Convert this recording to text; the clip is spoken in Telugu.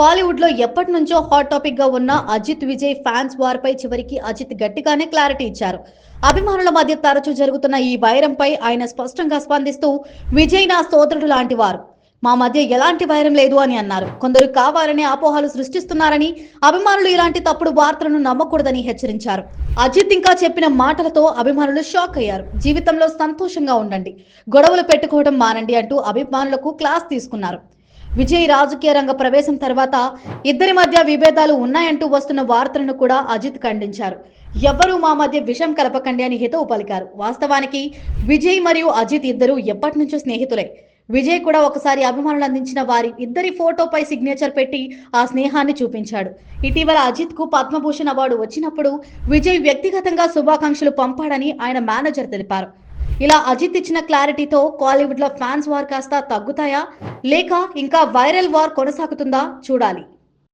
కాలీవుడ్లో ఎప్పటి నుంచో హాట్ టాపిక్గా ఉన్న అజిత్ విజయ్ ఫ్యాన్స్ వార్ పై చివరికి అజిత్ గట్టిగానే క్లారిటీ ఇచ్చారు. అభిమానుల మధ్య తరచూ జరుగుతున్న ఈ వైరంపై ఆయన స్పష్టంగా స్పందిస్తూ విజయ్ నా సోదరుడు లాంటి వారు. మా మధ్య ఎలాంటి వైరం లేదు అని అన్నారు. కొందరు కావాలనే అపోహలు సృష్టిస్తున్నారని అభిమానులు ఇలాంటి తప్పుడు వార్తలను నమ్మకూడదని హెచ్చరించారు. అజిత్ ఇంకా చెప్పిన మాటలతో అభిమానులు షాక్ అయ్యారు. జీవితంలో సంతోషంగా ఉండండి. గొడవలు పెట్టుకోవడం మానండి అంటూ అభిమానులకు క్లాస్ తీసుకున్నారు. విజయ్ రాజకీయ రంగ ప్రవేశం తర్వాత ఇద్దరి మధ్య విభేదాలు ఉన్నాయంటూ వస్తున్న వార్తలను కూడా అజిత్ ఖండించారు. ఎవ్వరూ మా మధ్య విషం కలపకండి అని హితవు పలికారు. వాస్తవానికి విజయ్ మరియు అజిత్ ఇద్దరు ఎప్పటి నుంచో స్నేహితులే. విజయ్ కూడా ఒకసారి అభిమానులు అందించిన వారి ఇద్దరి ఫోటోపై సిగ్నేచర్ పెట్టి ఆ స్నేహాన్ని చూపించాడు. ఇటీవల అజిత్కు పద్మభూషణ్ అవార్డు వచ్చినప్పుడు విజయ్ వ్యక్తిగతంగా శుభాకాంక్షలు పంపాడని ఆయన మేనేజర్ తెలిపారు. ఇలా అజిత్ ఇచ్చిన క్లారిటీతో కాలీవుడ్లో ఫ్యాన్స్ వార్ కాస్త తగ్గుతాయా? లేక ఇంకా వైరల్ వార్ కొనసాగుతుందా? చూడాలి.